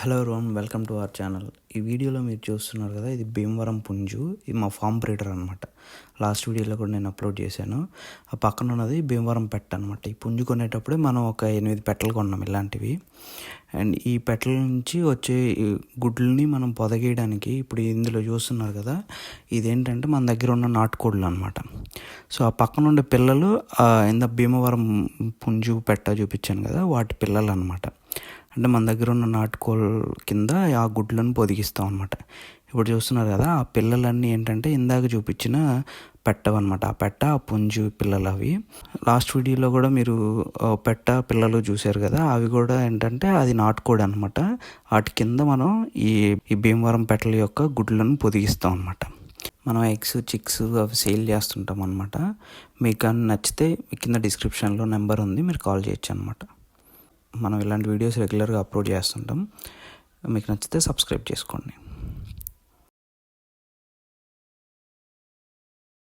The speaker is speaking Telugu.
Hello Ron welcome to our channel. ఈ వీడియోలో మీరు చూస్తున్నారు కదా ఇది భీమవరం పుంజు. ఇది మా ఫామ్ బ్రీడర్ అనమాట లాస్ట్ వీడియోలో కూడా నేను అప్లోడ్ చేశాను. ఆ పక్కన ఉన్నది భీమవరం పెట్ట అనమాట ఈ పుంజు కొనేటప్పుడే మనం ఒక ఎనిమిది పెట్టలు కొన్నాం ఇలాంటివి. అండ్ ఈ పెట్టల నుంచి వచ్చే గుడ్లని మనం పొదగేయడానికి ఇప్పుడు ఇందులో చూస్తున్నారు కదా ఇదేంటంటే మన దగ్గర ఉన్న నాటుకోళ్ళు అనమాట సో ఆ పక్కన ఉండే పిల్లలు ఇంత భీమవరం పుంజు పెట్ట చూపించాను కదా వాటి పిల్లలు అనమాట అంటే మన దగ్గర ఉన్న నాటుకోళ్ళ కింద ఆ గుడ్లను పొదిగిస్తాం అనమాట ఇప్పుడు చూస్తున్నారు కదా ఆ పిల్లలన్నీ ఏంటంటే ఇందాక చూపించిన పెట్టవన్నమాట. ఆ పెట్ట ఆ పుంజు పిల్లలు అవి. లాస్ట్ వీడియోలో కూడా మీరు పెట్ట పిల్లలు చూశారు కదా అవి కూడా ఏంటంటే అది నాటుకోడి అనమాట వాటి కింద మనం ఈ ఈ భీమవరం పెట్టల యొక్క గుడ్లను పొదిగిస్తాం అనమాట మనం ఎగ్స్ చిక్స్ అవి సేల్ చేస్తుంటాం అనమాట మీకు కానీ నచ్చితే కింద డిస్క్రిప్షన్లో నెంబర్ ఉంది మీరు కాల్ చేయొచ్చు అనమాట మనం ఇలాంటి వీడియోస్ రెగ్యులర్గా అప్లోడ్ చేస్తుంటాం. మీకు నచ్చితే సబ్స్క్రైబ్ చేసుకోండి.